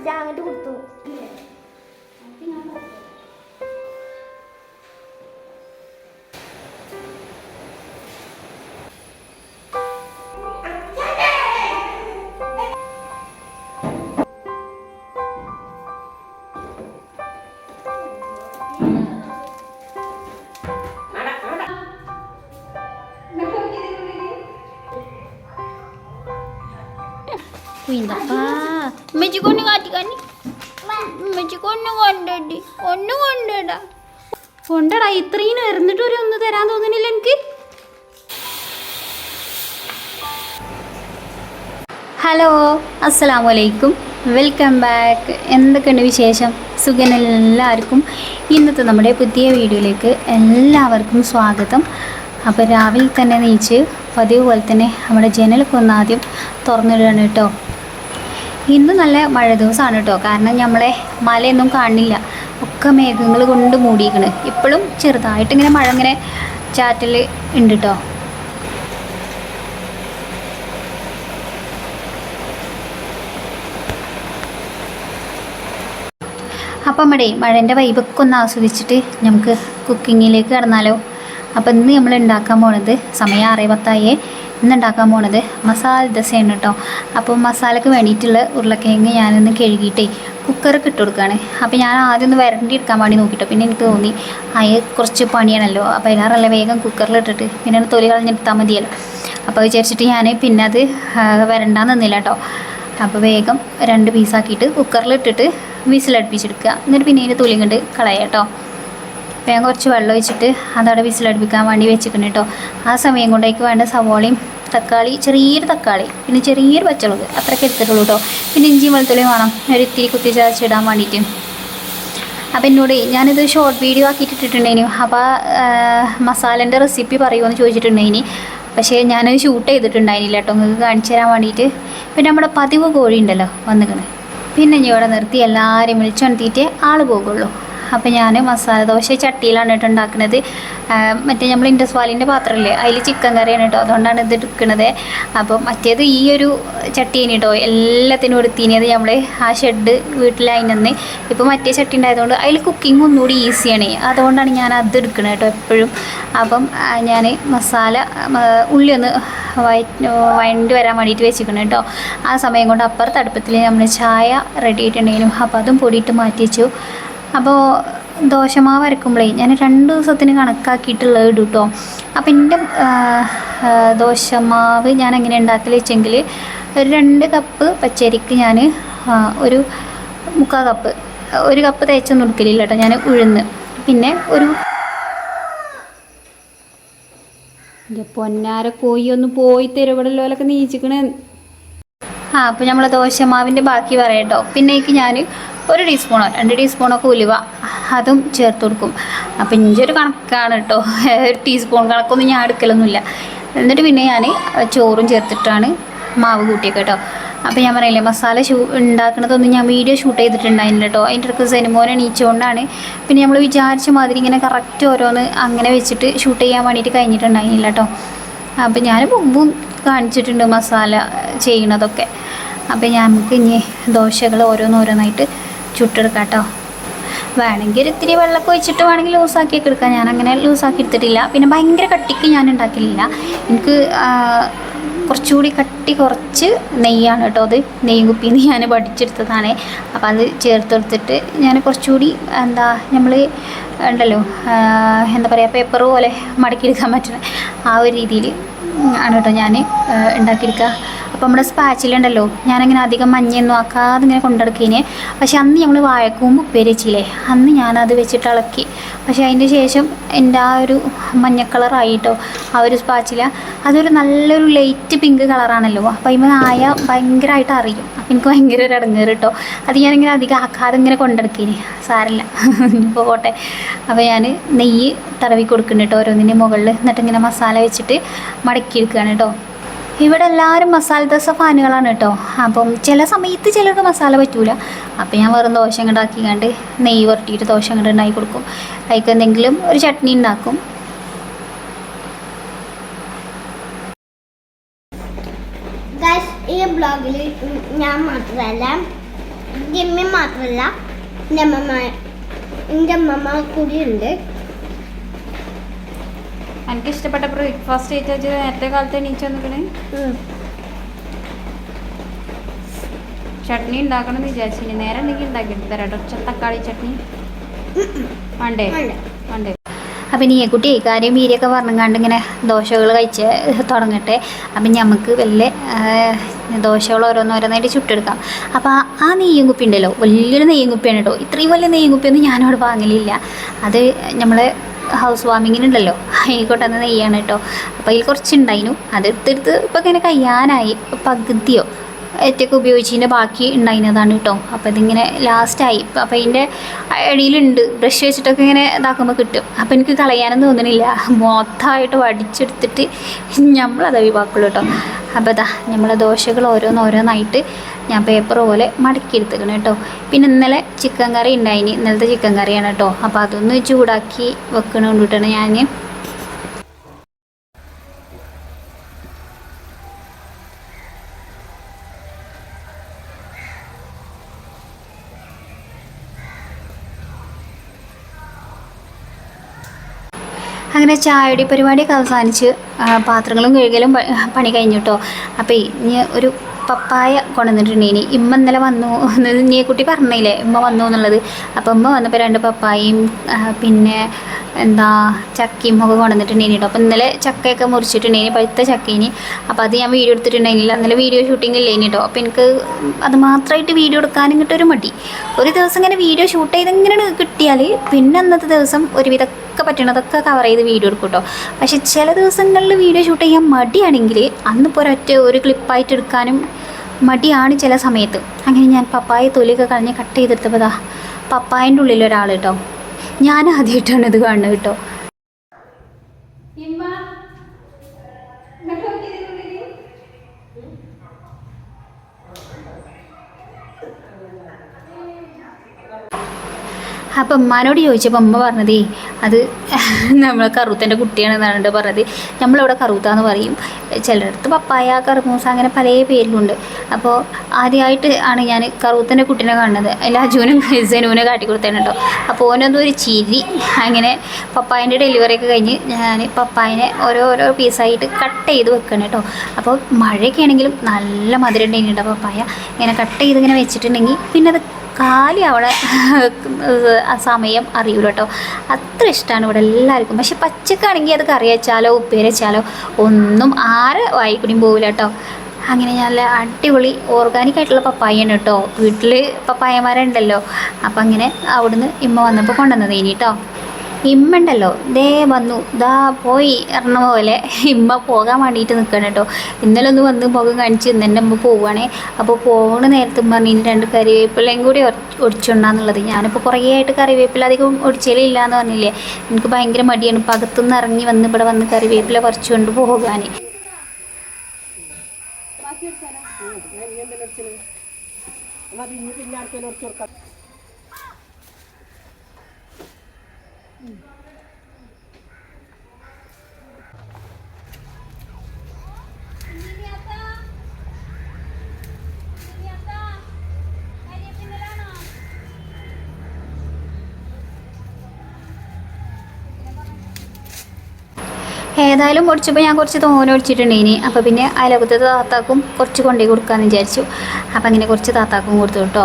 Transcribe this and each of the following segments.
പിടിച്ചാ അങ്ങോട്ട് കൊടുത്തു കുയിന്തപ്പാ ഉമ്മച്ചി കൊണ്ട് കാട്ടിക്കാനി ഉമ്മച്ചി കൊണ്ട് കൊണ്ടടി ഒന്ന് കൊണ്ടടാ കൊണ്ടടാ ഇത്രയും എറിഞ്ഞിട്ട് ഒരു ഒന്ന് തരാൻ തോന്നുന്നില്ല എനിക്ക്. ഹലോ അസ്സലാമു അലൈക്കും വെൽക്കം ബാക്ക്. എന്തൊക്കെയുണ്ട് വിശേഷം? എല്ലാവർക്കും? ഇന്നത്തെ നമ്മുടെ പുതിയ വീഡിയോയിലേക്ക് എല്ലാവർക്കും സ്വാഗതം. അപ്പോൾ രാവിലെ തന്നെ നീച്ച് പതിവ് പോലെ തന്നെ നമ്മുടെ ജനലൊക്കെ ഒന്ന് ആദ്യം തുറന്നിടുകയാണ് കേട്ടോ. ഇന്ന് നല്ല മഴ ദിവസമാണ് കേട്ടോ. കാരണം നമ്മളെ മലയൊന്നും കാണില്ല. ഒക്കെ മേഘങ്ങൾ കൊണ്ട് മൂടിയിരിക്കണ്. ഇപ്പോഴും ചെറുതായിട്ട് ഇങ്ങനെ മഴ ഇങ്ങനെ ചാറ്റിൽ ഉണ്ട് കേട്ടോ. അപ്പം നമ്മുടെ മഴേന്റെ വൈബൊക്കെ ഒന്ന് ആസ്വദിച്ചിട്ട് നമുക്ക് കുക്കിങ്ങിലേക്ക് കടന്നാലോ? അപ്പം ഇന്ന് നമ്മൾ ഉണ്ടാക്കാൻ പോണത് സമയം ആറേ ഇന്ന് ഉണ്ടാക്കാൻ പോണത് മസാല ദശയാണ് കേട്ടോ അപ്പോൾ മസാലയ്ക്ക് വേണ്ടിയിട്ടുള്ള ഉരുളക്കിഴങ്ങ് ഞാനൊന്ന് കഴുകിയിട്ടേ കുക്കറൊക്കെ ഇട്ട് കൊടുക്കുകയാണ് അപ്പോൾ ഞാൻ ആദ്യം ഒന്ന് വരണ്ടി എടുക്കാൻ വേണ്ടി നോക്കിയിട്ടോ പിന്നെ എനിക്ക് തോന്നി അയ കുറച്ച് പണിയാണല്ലോ. അപ്പോൾ അതിനാറല്ല വേഗം കുക്കറിൽ ഇട്ടിട്ട് പിന്നെ തൊലി കളഞ്ഞെടുത്താൽ മതിയല്ലോ. അപ്പോൾ വിചാരിച്ചിട്ട് ഞാൻ പിന്നെ അത് വരണ്ടാന്ന് നിന്നില്ല കേട്ടോ അപ്പോൾ വേഗം രണ്ട് പീസാക്കിയിട്ട് കുക്കറിലിട്ടിട്ട് വിസിലടുപ്പിച്ചെടുക്കുക. എന്നിട്ട് പിന്നെ ഇതിന്റെ തൊലി കണ്ട് കളയാം കേട്ടോ വേഗം കുറച്ച് വെള്ളം ഒഴിച്ചിട്ട് അതവിടെ വിസിലടുപ്പിക്കാൻ വേണ്ടി വെച്ചിട്ടുണ്ട് കേട്ടോ. ആ സമയം കൊണ്ടേക്ക് വേണ്ട സവോളയും തക്കാളി ചെറിയൊരു തക്കാളി പിന്നെ ചെറിയൊരു പച്ചമുളക് അത്രയ്ക്ക് എടുത്തിട്ടുള്ളൂ കേട്ടോ. പിന്നെ ഇഞ്ചിയും വെളുത്തുള്ളിയും വേണം. ഒരു ഇത്തിരി കുത്തി ചതച്ചിടാൻ വേണ്ടിയിട്ട്. അപ്പം എന്നോട് ഞാനിത് ഷോർട്ട് വീഡിയോ ആക്കിയിട്ട് ഇട്ടിട്ടുണ്ടായിനി അപ്പോൾ മസാലേന്റെ റെസിപ്പി പറയുമെന്ന് ചോദിച്ചിട്ടുണ്ടായിനി പക്ഷേ ഞാനത് ഷൂട്ട് ചെയ്തിട്ടുണ്ടായിരുന്നില്ല കേട്ടോ. നിങ്ങൾക്ക് കാണിച്ചു തരാൻ വേണ്ടിയിട്ട്. പിന്നെ നമ്മുടെ പതിവ് കോഴി ഉണ്ടല്ലോ വന്നിക്കണ്. പിന്നെ ഞാൻ ഇവിടെ നിർത്തി എല്ലാവരെയും വിളിച്ചുണർത്തിയിട്ടേ ആൾ പോകുള്ളൂ അപ്പോൾ ഞാൻ മസാല ദോശ ചട്ടിയിലാണ് കേട്ടോ ഉണ്ടാക്കുന്നത് മറ്റേ നമ്മൾ ഇൻഡസ് വാലിന്റെ പാത്രമില്ലേ അതിൽ ചിക്കൻ കറിയാണ് കേട്ടോ അതുകൊണ്ടാണ് ഇത് എടുക്കുന്നത് അപ്പോൾ മറ്റേത് ഈ ഒരു ചട്ടി കേട്ടോ എല്ലാത്തിനും എടുത്തിനത് നമ്മൾ ആ ഷെഡ് വീട്ടിലായിനെന്ന് ഇപ്പോൾ മറ്റേ ചട്ടി ഉണ്ടായതുകൊണ്ട് അതിൽ കുക്കിംഗ് ഒന്നുകൂടി ഈസിയാണ് അതുകൊണ്ടാണ് ഞാൻ അത് എടുക്കുന്നത് കേട്ടോ എപ്പോഴും. അപ്പം ഞാൻ മസാല ഉള്ളി ഒന്ന് വയണ്ടി വരാൻ വേണ്ടിയിട്ട് വെച്ചിരിക്കണം കേട്ടോ. ആ സമയം കൊണ്ട് അപ്പുറത്ത് അടുപ്പത്തിൽ നമ്മൾ ചായ റെഡി ആയിട്ടുണ്ടെങ്കിലും അപ്പോൾ അതും പൊടിയിട്ട് മാറ്റി വെച്ചു. അപ്പോൾ ദോശമാവ് അരക്കുമ്പോഴേ ഞാൻ രണ്ട് ദിവസത്തിന് കണക്കാക്കിയിട്ടുള്ളത് ഇടും കേട്ടോ അപ്പം എന്റെ ദോശമാവ് ഞാൻ എങ്ങനെ ഉണ്ടാക്കൽ വെച്ചെങ്കിൽ ഒരു രണ്ട് കപ്പ് പച്ചരിക്ക് ഞാൻ ഒരു മുക്കാൽ കപ്പ് ഒരു കപ്പ് തേച്ചൊന്നും എടുക്കലില്ല കേട്ടോ ഞാൻ ഉഴുന്ന്. പിന്നെ ഒരു പൊന്നാര കോയി ഒന്ന് പോയി തെരുവിടലോലൊക്കെ നീച്ചിക്കണേ. ആ അപ്പോൾ നമ്മൾ ദോശമാവിന്റെ ബാക്കി പറയാം കേട്ടോ പിന്നേക്ക് ഞാൻ ഒരു ടീസ്പൂണോ രണ്ട് ടീസ്പൂണൊക്കെ ഉലുവ അതും ചേർത്ത് കൊടുക്കും. അപ്പം ഇഞ്ചി ഒരു കണക്കാണ് കേട്ടോ ഒരു ടീസ്പൂൺ കണക്കൊന്നും ഞാൻ എടുക്കലൊന്നുമില്ല. എന്നിട്ട് പിന്നെ ഞാൻ ചോറും ചേർത്തിട്ടാണ് മാവ് കൂട്ടിയൊക്കെ കേട്ടോ അപ്പോൾ ഞാൻ പറയില്ലേ മസാല ഷൂ ഉണ്ടാക്കണതൊന്നും ഞാൻ വീഡിയോ ഷൂട്ട് ചെയ്തിട്ടുണ്ടായിരുന്നില്ല കേട്ടോ അതിന്റെ ഇടയ്ക്ക് സെനിമോനെ എണീച്ചുകൊണ്ടാണ് പിന്നെ നമ്മൾ വിചാരിച്ച മാതിരി ഇങ്ങനെ കറക്റ്റ് ഓരോന്ന് അങ്ങനെ വെച്ചിട്ട് ഷൂട്ട് ചെയ്യാൻ വേണ്ടിയിട്ട് കഴിഞ്ഞിട്ടുണ്ടായിരുന്നില്ല കേട്ടോ അപ്പം ഞാൻ മുമ്പും കാണിച്ചിട്ടുണ്ട് മസാല ചെയ്യണതൊക്കെ. അപ്പം നമുക്ക് ഇനി ദോശകൾ ഓരോന്നോരോന്നായിട്ട് ചുട്ടെടുക്കാം കേട്ടോ വേണമെങ്കിൽ ഒരു ഇത്തിരി വെള്ളമൊക്കെ ഒഴിച്ചിട്ട് വേണമെങ്കിൽ ലൂസാക്കിയൊക്കെ എടുക്കാം. ഞാൻ അങ്ങനെ ലൂസാക്കി എടുത്തിട്ടില്ല. പിന്നെ ഭയങ്കര കട്ടിക്ക് ഞാൻ ഉണ്ടാക്കിയില്ല എനിക്ക് കുറച്ചുകൂടി കട്ടി കുറച്ച് നെയ്യാണ് കേട്ടോ അത്. നെയ്യ് കുപ്പിയിൽ ഞാൻ പഠിച്ചെടുത്തതാണ്. അപ്പോൾ അത് ചേർത്തെടുത്തിട്ട് ഞാൻ കുറച്ചുകൂടി എന്താ നമ്മൾ ഉണ്ടല്ലോ എന്താ പറയുക പേപ്പർ പോലെ മടക്കിയെടുക്കാൻ പറ്റുന്ന ആ ഒരു രീതിയിൽ ആണ് കേട്ടോ ഞാൻ ഉണ്ടാക്കിയെടുക്കുക. അപ്പോൾ നമ്മുടെ സ്പാച്ചിലുണ്ടല്ലോ ഞാനങ്ങനെ അധികം മഞ്ഞയൊന്നും ആക്കാതെ ഇങ്ങനെ കൊണ്ടെടുക്കേനെ. പക്ഷെ അന്ന് നമ്മൾ വാഴക്കൂമ്പ് ഉപ്പേരിച്ചില്ലേ അന്ന് ഞാനത് വെച്ചിട്ട് ഇളക്കി. പക്ഷേ അതിന്റെ ശേഷം എന്റെ ആ ഒരു മഞ്ഞ കളറായിട്ടോ ആ ഒരു സ്പാച്ചില അതൊരു നല്ലൊരു ലൈറ്റ് പിങ്ക് കളറാണല്ലോ അപ്പോൾ ഇമ്മ ആയ ഭയങ്കരമായിട്ട് അറിയും. അപ്പോൾ എനിക്ക് ഭയങ്കര ഒരു ഇടങ്ങേറ് കേട്ടോ അത് ഞാനിങ്ങനെ അധികം ആക്കാതെ ഇങ്ങനെ കൊണ്ടെടുക്കേനെ. സാരല്ല. ഇപ്പോൾ പോട്ടെ. അപ്പോൾ ഞാൻ നെയ്യ് തടവി കൊടുക്കുന്നുണ്ട് കേട്ടോ ഓരോന്നിന്റെ മുകളിൽ എന്നിട്ട് ഇങ്ങനെ മസാല വെച്ചിട്ട് മടക്കി എടുക്കുകയാണ് കേട്ടോ ഇവിടെ എല്ലാവരും മസാല ദോശ ഫാനുകളാണ് കേട്ടോ. അപ്പം ചില സമയത്ത് ചിലർക്ക് മസാല പറ്റൂല. അപ്പം ഞാൻ വെറും ദോശ ഇങ്ങോട്ടാക്കി കണ്ട് നെയ്യ് വരട്ടിയിട്ട് ദോശ ഇങ്ങോട്ട് ഉണ്ടാക്കി കൊടുക്കും. അതിലേക്ക് എന്തെങ്കിലും ഒരു ചട്നി ഉണ്ടാക്കും ഈ ബ്ലോഗിൽ ഞാൻ മാത്രമല്ല ജിമ്മി മാത്രമല്ല എന്റെ അമ്മമ്മ എന്റെ അമ്മമ്മ കൂടി ഉണ്ട് എനിക്ക് ഇഷ്ടപ്പെട്ട ബ്രേക്ക്ഫാസ്റ്റ് ആയിട്ട് വെച്ച് നേരത്തെ കാലത്ത് എണീച്ച് വന്നിക്കണേ. ചട്നി ഉണ്ടാക്കണം എന്ന് വിചാരിച്ചു നേരെ എന്തെങ്കിലും ഉണ്ടാക്കിയിട്ട് തരാം കേട്ടോ. തക്കാളി ചട്നി. വേണ്ടേ വണ്ടേ അപ്പം നീ കുട്ടി കാര്യം വീരിയൊക്കെ പറഞ്ഞുകൊണ്ട് ഇങ്ങനെ ദോശകൾ കഴിച്ച് തുടങ്ങട്ടെ. അപ്പം നമുക്ക് വലിയ ദോശകൾ ഓരോന്നോരോന്നായിട്ട് ചുട്ടെടുക്കാം. അപ്പോൾ ആ- ആ നെയ്യും കുപ്പി ഉണ്ടല്ലോ. വലിയൊരു നെയ്യും കുപ്പിയാണ് കേട്ടോ. ഇത്രയും വലിയ നെയ്യും കുപ്പിയൊന്നും ഞാനവിടെ വാങ്ങലില്ല. അത് നമ്മൾ ഹൗസ് വാമിങ്ങിനുണ്ടല്ലോ ആയിക്കോട്ടെ നെയ്യാണ് കേട്ടോ. അപ്പോൾ അതിൽ കുറച്ചുണ്ടായിരുന്നു അതെടുത്തെടുത്ത് ഇപ്പോൾ ഇപ്പം ഇങ്ങനെ കഴിയാനായി പകുതിയോ? ഏറ്റൊക്കെ ഉപയോഗിച്ചതിന്റെ ബാക്കി ഉണ്ടായിരുന്നതാണ് കേട്ടോ. അപ്പോൾ ഇതിങ്ങനെ ലാസ്റ്റായി അപ്പോൾ അതിന്റെ ഇടയിലുണ്ട്. ബ്രഷ് വെച്ചിട്ടൊക്കെ ഇങ്ങനെ ഇതാക്കുമ്പോൾ കിട്ടും. അപ്പോൾ എനിക്ക് കളയാനും തോന്നണില്ല. മൊത്തമായിട്ട് വടിച്ചെടുത്തിട്ട് നമ്മളത് ഒഴിവാക്കുള്ളൂ കേട്ടോ. അപ്പോൾ ഇതാ നമ്മളെ ദോശകൾ ഓരോന്നോരോന്നായിട്ട് ഞാൻ പേപ്പർ പോലെ മടക്കി എടുത്തേക്കണം കേട്ടോ. പിന്നെ ഇന്നലെ ചിക്കൻ കറി ഉണ്ടായിനി. ഇന്നലത്തെ ചിക്കൻ കറിയാണ് കേട്ടോ. അപ്പോൾ അതൊന്ന് ചൂടാക്കി വെക്കണ കൊണ്ടിട്ടാണ് ഞാൻ അങ്ങനെ ചായയുടെ പരിപാടിയൊക്കെ അവസാനിച്ച് പാത്രങ്ങളും കഴുകലും പണി കഴിഞ്ഞു കേട്ടോ അപ്പോൾ ഇനി ഒരു പപ്പായ കൊണ്ടുവന്നിട്ടുണ്ടേനി ഇമ്മ ഇന്നലെ വന്നു നീ കുട്ടി പറഞ്ഞില്ലേ? ഇമ്മ വന്നു എന്നുള്ളത്. അപ്പോൾ ഇമ്മ വന്നപ്പോൾ രണ്ട് പപ്പായയും പിന്നെ എന്താ ചക്കയും ഒക്കെ കൊണ്ടുവന്നിട്ടുണ്ടേനി കേട്ടോ അപ്പോൾ ഇന്നലെ ചക്കയൊക്കെ മുറിച്ചിട്ടുണ്ടേനി പഴുത്ത ചക്കേനി അപ്പോൾ അത് ഞാൻ വീഡിയോ എടുത്തിട്ടുണ്ടായിരുന്നില്ല ഇന്നലെ വീഡിയോ ഷൂട്ടിംഗ് ഇല്ലേനി കേട്ടോ അപ്പോൾ എനിക്ക് അത് മാത്രമായിട്ട് വീഡിയോ എടുക്കാനും കിട്ടൊരു മടി. ഒരു ദിവസം ഇങ്ങനെ വീഡിയോ ഷൂട്ട് ചെയ്ത് ഇങ്ങനെ കിട്ടിയാൽ പിന്നെ അന്നത്തെ ദിവസം ഒരുവിധമൊക്കെ പറ്റണതൊക്കെ കവർ ചെയ്ത് വീഡിയോ എടുക്കും കേട്ടോ പക്ഷേ ചില ദിവസങ്ങളിൽ വീഡിയോ ഷൂട്ട് ചെയ്യാൻ മടിയാണെങ്കിൽ അന്നിപ്പോൾ ഒരൊറ്റ ഒരു ക്ലിപ്പായിട്ട് എടുക്കാനും മടിയാണ് ചില സമയത്ത്. അങ്ങനെ ഞാൻ പപ്പായ തൊലിയൊക്കെ കളഞ്ഞ് കട്ട് ചെയ്തെടുത്തപ്പോൾ പപ്പായന്റെ ഉള്ളിൽ ഒരാൾ കേട്ടോ. ഞാൻ ആദ്യമായിട്ടാണ് ഇത് കാണുന്നത് കേട്ടോ. അപ്പം ഉമ്മാനോട് ചോദിച്ചപ്പോൾ ഉമ്മ പറഞ്ഞതേ അത് നമ്മൾ കറുത്തന്റെ കുട്ടിയാണെന്നാണ് പറഞ്ഞത്. നമ്മളിവിടെ കറുത്താന്ന് പറയും. ചിലയിടത്ത് പപ്പായ കറുമൂസ അങ്ങനെ പല പേരിലുണ്ട്. അപ്പോൾ ആദ്യമായിട്ട് ആണ് ഞാൻ കറുത്തന്റെ കുട്ടീനെ കാണുന്നത്. അതിൽ അജുനും സെനുവിനെ കാട്ടിക്കൊടുത്തേനെ കേട്ടോ അപ്പോൾ ഓനൊന്നും ഒരു ചിരി അങ്ങനെ പപ്പായന്റെ ഡെലിവറി ഒക്കെ കഴിഞ്ഞ് ഞാൻ പപ്പായനെ ഓരോരോ പീസായിട്ട് കട്ട് ചെയ്ത് വെക്കണം കേട്ടോ അപ്പോൾ മഴയൊക്കെ ആണെങ്കിലും നല്ല മധുരം ഉണ്ടായിരുന്നു പപ്പായ. ഇങ്ങനെ കട്ട് ചെയ്ത് ഇങ്ങനെ വെച്ചിട്ടുണ്ടെങ്കിൽ പിന്നെ അത് കാലി അവിടെ സമയം അറിയൂല കേട്ടോ. അത്ര ഇഷ്ടമാണ് ഇവിടെ എല്ലാവർക്കും. പക്ഷെ പച്ചക്കാണെങ്കിൽ അത് കറി വെച്ചാലോ ഉപ്പേരി വെച്ചാലോ ഒന്നും ആരെ വായിക്കുടിയും പോവില്ല കേട്ടോ. അങ്ങനെ നല്ല അടിപൊളി ഓർഗാനിക് ആയിട്ടുള്ള പപ്പായാണ് കേട്ടോ. വീട്ടിൽ പപ്പായമാരുണ്ടല്ലോ അപ്പം അങ്ങനെ അവിടുന്ന് ഇമ്മ വന്നപ്പോൾ കൊണ്ടുവന്നത് ഇനി കേട്ടോ. ഇമ്മ ഉണ്ടല്ലോ ദേ വന്നു. ദാ പോയി എറണ പോലെ. ഇമ്മ പോകാൻ വേണ്ടിയിട്ട് നിൽക്കണം കേട്ടോ. ഇന്നലെ ഒന്ന് വന്ന് മുഖം കാണിച്ച് ഇന്ന് എന്റെ അമ്മ പോവുകയാണേ അപ്പോൾ പോകുന്ന നേരത്തും പറഞ്ഞ് ഇനി രണ്ട് കറിവേപ്പിലയും കൂടി ഒടിച്ചുണ്ടാന്നുള്ളത്. ഞാനിപ്പോൾ കുറേ ആയിട്ട് കറിവേപ്പില അധികം ഒടിച്ചേലില്ല എന്ന് പറഞ്ഞില്ലേ. എനിക്ക് ഭയങ്കര മടിയാണ്. ഇപ്പം അകത്തുനിന്ന് ഇറങ്ങി വന്ന് ഇവിടെ വന്ന് കറിവേപ്പില പറിച്ചുകൊണ്ട് പോകാൻ ഏതായാലും ഒടിച്ചപ്പോൾ ഞാൻ കുറച്ച് തോനെ ഒടിച്ചിട്ടുണ്ട് ഇനി. അപ്പോൾ പിന്നെ അയലകത്തെ താത്താക്കും കുറച്ച് കൊണ്ടുപോയി കൊടുക്കാമെന്ന് വിചാരിച്ചു. അപ്പം അങ്ങനെ കുറച്ച് താത്താക്കും കൊടുത്തു കേട്ടോ.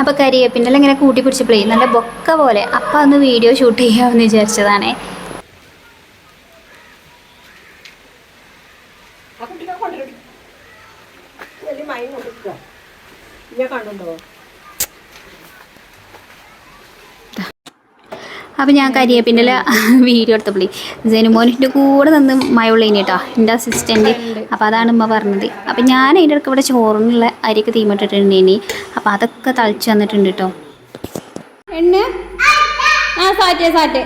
അപ്പോൾ കരിയേപ്പിന്റെ ഇങ്ങനെ കൂട്ടി പിടിച്ചപ്പോഴേ നല്ല ബൊക്ക പോലെ അപ്പം അന്ന് വീഡിയോ ഷൂട്ട് ചെയ്യാമെന്ന് വിചാരിച്ചതാണേ. കൊണ്ടുവരും. വലിയ മൈൻ കാണുന്നുണ്ടോ? അപ്പം ഞാൻ കരിയേപ്പിന്റെ വീഡിയോ എടുത്തപ്പോൾ ജനുമോനിന്റെ കൂടെ നിന്ന് മഴയുള്ളതിന് കേട്ടോ എന്റെ അസിസ്റ്റന്റ് അപ്പോൾ അതാണ് ഉമ്മ പറഞ്ഞത്. അപ്പം ഞാൻ അതിന്റെ ഇടയ്ക്ക് ഇവിടെ ചോറിനുള്ള അരിയൊക്കെ തീമിട്ടിട്ടുണ്ട് ഇനി. അപ്പോൾ അതൊക്കെ തളിച്ച് തന്നിട്ടുണ്ട് കേട്ടോ എണ്ണ? ആ സാറ്റേ സാറ്റേ.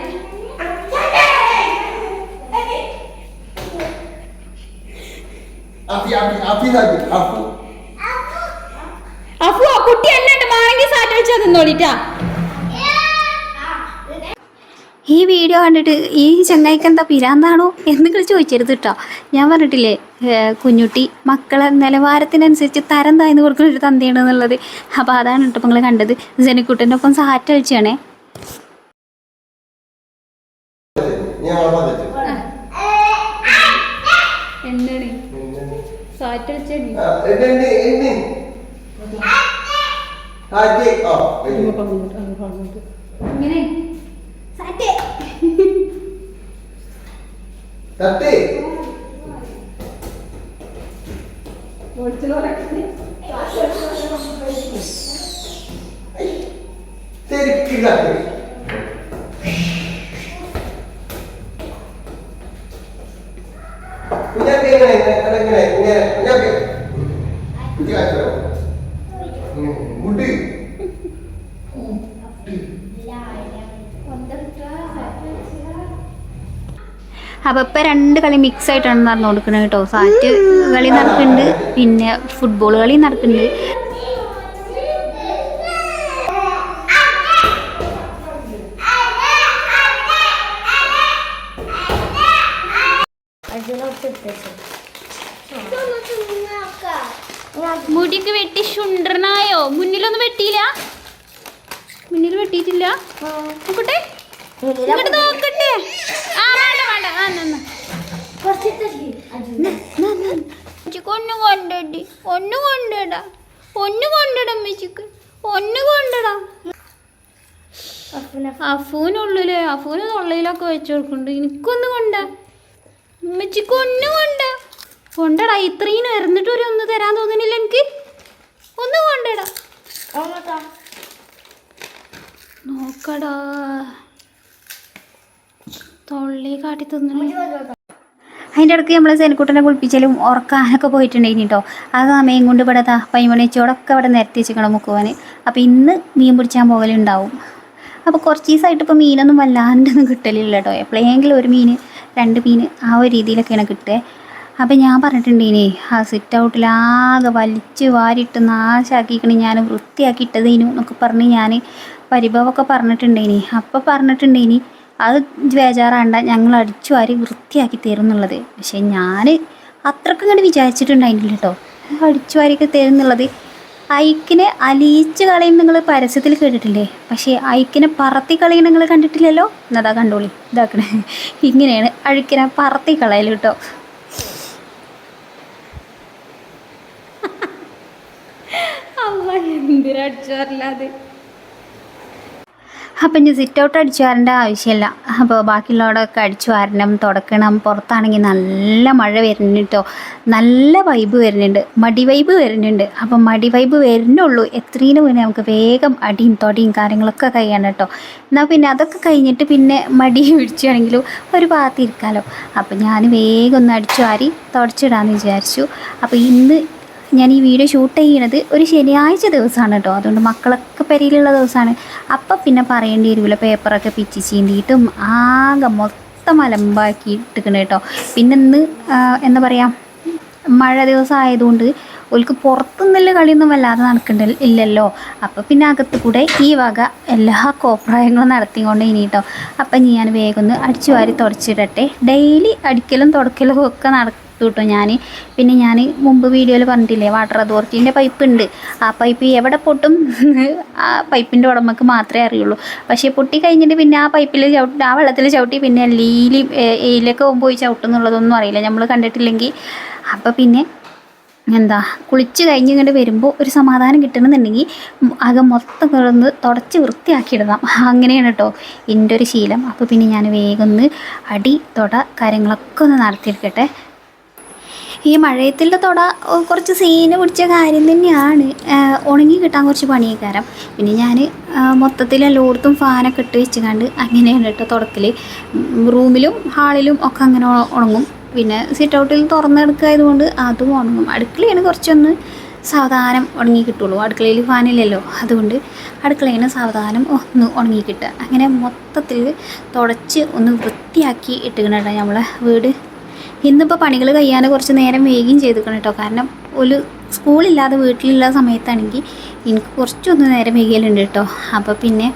ആ കുട്ടി എന്നെ ഉണ്ട്. മാണെങ്കിൽ സാറ്റ് വെച്ചാൽ നിന്നോളിട്ടാ ഈ വീഡിയോ കണ്ടിട്ട് ഈ ചങ്ങായിക്ക് എന്താ പിരാന്താണോ എന്നൊക്കെ ചോദിച്ചരുത് കേട്ടോ ഞാൻ പറഞ്ഞിട്ടില്ലേ കുഞ്ഞുട്ടി മക്കളെ നിലവാരത്തിനനുസരിച്ച് തരം താഴ്ന്നു കൊടുക്കുന്ന ഒരു തന്തയാണ് എന്നുള്ളത്. അപ്പോൾ അതാണ് കേട്ടോ നിങ്ങൾ കണ്ടത്. ജനിക്കുട്ടന്റെ ഒപ്പം സാറ്റ് കളിച്ചാണേ. ഞാൻ Tati! Tere kira tere. Punya tere tere. അപ്പോൾ ഇപ്പം രണ്ട് കളി മിക്സ് ആയിട്ടാണ് നടന്നു കൊടുക്കുന്നത് കേട്ടോ. സാറ്റ് കളി നടക്കുന്നുണ്ട് പിന്നെ ഫുട്ബോൾ കളി നടക്കുന്നുണ്ട് മുടിക്ക് വെട്ടി ശുണ്ടനായോ മുന്നിലൊന്നും വെട്ടിയില്ല? മുന്നിൽ വെട്ടിയിട്ടില്ല? നോക്കട്ടെ. നോക്കട്ടെ ആ വേണ്ട വേണ്ട ആ നന്ന ഒന്ന് കൊണ്ടടി ഒന്ന് കൊണ്ടിടാ ഒന്ന് കൊണ്ടിടാം അമ്മച്ചിക്ക് ഒന്ന് കൊണ്ടിടാ അഫൂനുള്ളിൽ അഫൂന് തൊള്ളയിലൊക്കെ വെച്ചു കൊടുക്കുന്നുണ്ട്. എനിക്കൊന്ന് കൊണ്ട. അമ്മച്ചിക്ക് ഒന്ന് കൊണ്ട. കൊണ്ടടാ ഇത്രയും ഇറന്നിട്ട് ഒരു ഒന്ന് തരാൻ തോന്നുന്നില്ല എനിക്ക്. ഒന്ന് കൊണ്ടടാ നോക്കടാ. തൊള്ളി കാട്ടി തിന്നു അതിന്റെ ഇടയ്ക്ക് നമ്മൾ സേനക്കുട്ടനെ കുളിപ്പിച്ചാലും ഉറക്കാനൊക്കെ പോയിട്ടുണ്ടായിനി കേട്ടോ. ആ സമയം കൊണ്ട് ഇവിടെ താ പൈമണിച്ചോടൊക്കെ ഇവിടെ നിരത്തി വെച്ചിക്കണം മുക്കുവാൻ അപ്പോൾ ഇന്ന് മീൻ പിടിച്ചാൻ പോകലുണ്ടാവും അപ്പോൾ കുറച്ച് ദിവസമായിട്ട് ഇപ്പോൾ മീനൊന്നും വല്ലാണ്ടൊന്നും കിട്ടലില്ല കേട്ടോ. എപ്പോഴെങ്കിലും ഒരു മീൻ രണ്ട് മീൻ ആ ഒരു രീതിയിലൊക്കെയാണ് കിട്ടുക. അപ്പം ഞാൻ പറഞ്ഞിട്ടുണ്ടേനെ ആ സിറ്റ് ഔട്ടിലാകെ വലിച്ച് വാരിയിട്ട് നാശാക്കിക്കണി ഞാൻ വൃത്തിയാക്കി ഇട്ടതേനു എന്നൊക്കെ പറഞ്ഞ് ഞാൻ പരിഭവമൊക്കെ പറഞ്ഞിട്ടുണ്ടേനി. അപ്പോൾ പറഞ്ഞിട്ടുണ്ടേനി അത് ബേജാറാണ്ട. ഞങ്ങൾ അടിച്ചു വാരി വൃത്തിയാക്കി തരും എന്നുള്ളത് പക്ഷേ ഞാൻ അത്രക്കും ഇങ്ങോട്ട് വിചാരിച്ചിട്ടുണ്ടായിരുന്നില്ല കേട്ടോ അടിച്ചു വാരിയൊക്കെ തരും എന്നുള്ളത് ഐക്കിനെ അലിയിച്ച് കളയും നിങ്ങൾ പരസ്യത്തിൽ കേട്ടിട്ടില്ലേ? പക്ഷേ ഐക്കിനെ പറത്തി കളയും നിങ്ങൾ കണ്ടിട്ടില്ലല്ലോ? എന്നതാ കണ്ടോളി. ഇതാക്കണേ. ഇങ്ങനെയാണ് അഴുക്കിനെ പറത്തി കളയൽ കേട്ടോ അമ്മ വരില്ലാതെ അപ്പം ഇനി സിറ്റ് ഔട്ട് അടിച്ചു വരേണ്ട ആവശ്യമില്ല. അപ്പോൾ ബാക്കിയുള്ളവടൊക്കെ അടിച്ചു വരണം തുടക്കണം. പുറത്താണെങ്കിൽ നല്ല മഴ വരുന്നുണ്ട്. നല്ല വൈബ് വരുന്നുണ്ട്. മടി വൈബ് വരുന്നുണ്ട്. അപ്പം മടി വൈബ് വരുന്നുള്ളൂ. എത്രയും മുന്നേ നമുക്ക് വേഗം അടിയും തൊടിയും കാര്യങ്ങളൊക്കെ കഴിയണം കേട്ടോ. എന്നാൽ പിന്നെ അതൊക്കെ കഴിഞ്ഞിട്ട് പിന്നെ മടി പിടിച്ചാണെങ്കിലും ഒരു ഭാഗത്ത് അപ്പം ഞാൻ വേഗം ഒന്ന് അടിച്ചു വാരി തുടച്ചിടാമെന്ന് വിചാരിച്ചു. അപ്പോൾ ഇന്ന് ഞാൻ ഈ വീഡിയോ ഷൂട്ട് ചെയ്യണത് ഒരു ശനിയാഴ്ച ദിവസമാണ് കേട്ടോ. അതുകൊണ്ട് മക്കളൊക്കെ പെരയിലുള്ള ദിവസമാണ്. അപ്പം പിന്നെ പറയേണ്ടി വരില്ല പേപ്പറൊക്കെ പിച്ചി ചീന്തിയിട്ടും ആകെ മൊത്തം അലമ്പാക്കി ഇട്ടിക്കണം കേട്ടോ. പിന്നെ ഇന്ന് എന്താ പറയുക മഴ ദിവസം ആയതുകൊണ്ട് ഓൾക്ക് പുറത്തുനിന്നുള്ള കളിയൊന്നും വല്ലാതെ നടക്കണ്ട ഇല്ലല്ലോ. അപ്പോൾ പിന്നെ അകത്ത് കൂടെ ഈ വക എല്ലാ കോപ്രായങ്ങളും നടത്തിക്കൊണ്ട് ഇനി കേട്ടോ. അപ്പം ഞാൻ വേഗം ഒന്ന് അടിച്ചു വാരി തുടച്ചിടട്ടെ. ഡെയിലി അടിക്കലും തുടക്കലും ഒക്കെ നടക്കും കേട്ടോ ഞാൻ പിന്നെ ഞാൻ മുമ്പ് വീഡിയോയിൽ പറഞ്ഞിട്ടില്ലേ വാട്ടർ അതോറിറ്റീന്റെ പൈപ്പ് ഉണ്ട്. ആ പൈപ്പ് എവിടെ പൊട്ടും ആ പൈപ്പിന്റെ ഉടമക്ക് മാത്രമേ അറിയുള്ളൂ. പക്ഷേ പൊട്ടി കഴിഞ്ഞിട്ട് പിന്നെ ആ പൈപ്പിൽ ചവിട്ടി ആ വെള്ളത്തിൽ ചവിട്ടി പിന്നെ ലീലി എയിലൊക്കെ പോയി ചവിട്ടും എന്നുള്ളതൊന്നും അറിയില്ല. നമ്മൾ കണ്ടിട്ടില്ലെങ്കിൽ അപ്പോൾ പിന്നെ എന്താ കുളിച്ച് കഴിഞ്ഞ് ഇങ്ങോട്ട് വരുമ്പോൾ ഒരു സമാധാനം കിട്ടണമെന്നുണ്ടെങ്കിൽ അകം മൊത്തം കിടന്ന് തുടച്ച് വൃത്തിയാക്കിയിടണം. അങ്ങനെയാണ് കേട്ടോ എന്റെ ഒരു ശീലം. അപ്പോൾ പിന്നെ ഞാൻ വേഗം ഒന്ന് അടി തൊട കാര്യങ്ങളൊക്കെ ഒന്ന് നടത്തിയെടുക്കട്ടെ. ഈ മഴയത്തിന്റെ തൊട കുറച്ച് സീന് പിടിച്ച കാര്യം തന്നെയാണ്. ഉണങ്ങി കിട്ടാൻ കുറച്ച് പണിയേക്കാരം. പിന്നെ ഞാൻ മൊത്തത്തിൽ എല്ലായിടത്തും ഫാനൊക്കെ ഇട്ട് വെച്ചുകൊണ്ട് അങ്ങനെയാണ് കേട്ടോ തുടക്കൽ റൂമിലും ഹാളിലും ഒക്കെ അങ്ങനെ ഉണ- ഉണങ്ങും. പിന്നെ സിറ്റ് ഔട്ടിൽ തുറന്നെടുക്കായതുകൊണ്ട് അതും ഉണങ്ങും. അടുക്കളയാണ് കുറച്ചൊന്ന് സാവധാനം ഉണങ്ങി കിട്ടുള്ളൂ. അടുക്കളയിൽ ഫാനില്ലല്ലോ. അതുകൊണ്ട് അടുക്കളയിൽ സാവധാനം ഒന്ന് ഉണങ്ങി കിട്ടുക. അങ്ങനെ മൊത്തത്തിൽ തുടച്ച് ഒന്ന് വൃത്തിയാക്കി ഇട്ടുകണ കേട്ടോ നമ്മളെ വീട്. ഇന്നിപ്പോൾ പണികൾ കഴിയാൻ കുറച്ച് നേരം വൈകിയും ചെയ്തിരിക്കണം കേട്ടോ കാരണം ഒരു സ്കൂളില്ലാതെ വീട്ടിലുള്ള സമയത്താണെങ്കിൽ എനിക്ക് കുറച്ചൊന്ന് നേരം വൈകിയലുണ്ട് കേട്ടോ അപ്പോൾ പിന്നെ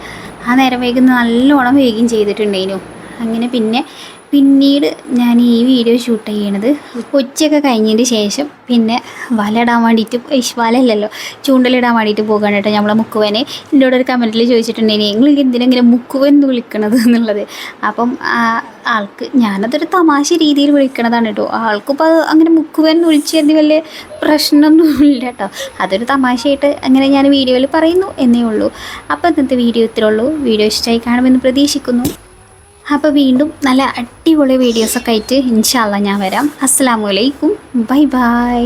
ആ നേരം വൈകുന്ന നല്ലോണം വേഗം ചെയ്തിട്ടുണ്ടേനു. അങ്ങനെ പിന്നെ പിന്നീട് ഞാൻ ഈ വീഡിയോ ഷൂട്ട് ചെയ്യണത് ഉച്ചയൊക്കെ കഴിഞ്ഞതിന് ശേഷം. പിന്നെ വല ഇടാൻ വേണ്ടിയിട്ട് വലയില്ലല്ലോ ചൂണ്ടലിടാൻ വേണ്ടിയിട്ട് പോകാൻ കേട്ടോ നമ്മളെ മുക്കുവനെ. എന്റെ കൂടെ ഒരു കമന്റിൽ ചോദിച്ചിട്ടുണ്ടെങ്കിൽ നിങ്ങൾ എന്തിനെങ്കിലും മുക്കുവൻ എന്ന് വിളിക്കണത് എന്നുള്ളത്? അപ്പം ആൾക്ക് ഞാനതൊരു തമാശ രീതിയിൽ വിളിക്കണതാണ് കേട്ടോ. ആൾക്കിപ്പോൾ അത് അങ്ങനെ മുക്കുവൻ എന്ന് വിളിച്ചതിന് വലിയ പ്രശ്നമൊന്നുമില്ല കേട്ടോ. അതൊരു തമാശയായിട്ട് അങ്ങനെ ഞാൻ വീഡിയോയിൽ പറയുന്നു എന്നേ ഉള്ളൂ. അപ്പോൾ ഇന്നത്തെ വീഡിയോ ഇത്രയുള്ളൂ വീഡിയോ ഇഷ്ടമായി കാണുമെന്ന് പ്രതീക്ഷിക്കുന്നു. അപ്പോൾ വീണ്ടും നല്ല അടിപൊളി വീഡിയോസൊക്കെ ആയിട്ട് ഇൻഷാല്ല ഞാൻ വരാം. അസ്സാം വലൈക്കും ബൈ ബൈ.